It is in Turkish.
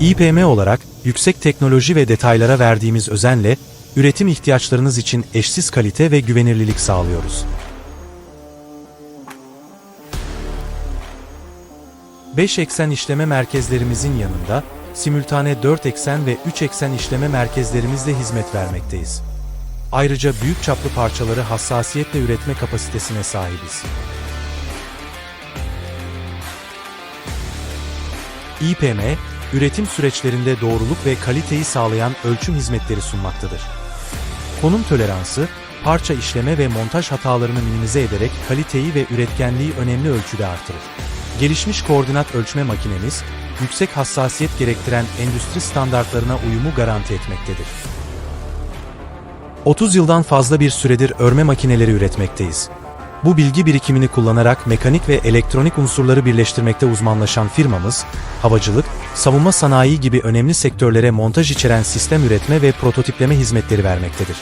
İPM olarak yüksek teknoloji ve detaylara verdiğimiz özenle üretim ihtiyaçlarınız için eşsiz kalite ve güvenirlilik sağlıyoruz. 5 eksen işleme merkezlerimizin yanında simültane 4 eksen ve 3 eksen işleme merkezlerimizle hizmet vermekteyiz. Ayrıca büyük çaplı parçaları hassasiyetle üretme kapasitesine sahibiz. İPM, üretim süreçlerinde doğruluk ve kaliteyi sağlayan ölçüm hizmetleri sunmaktadır. Konum toleransı, parça işleme ve montaj hatalarını minimize ederek kaliteyi ve üretkenliği önemli ölçüde artırır. Gelişmiş koordinat ölçme makinemiz, yüksek hassasiyet gerektiren endüstri standartlarına uyumu garanti etmektedir. 30 yıldan fazla bir süredir örme makineleri üretmekteyiz. Bu bilgi birikimini kullanarak mekanik ve elektronik unsurları birleştirmekte uzmanlaşan firmamız, havacılık, savunma sanayi gibi önemli sektörlere montaj içeren sistem üretme ve prototipleme hizmetleri vermektedir.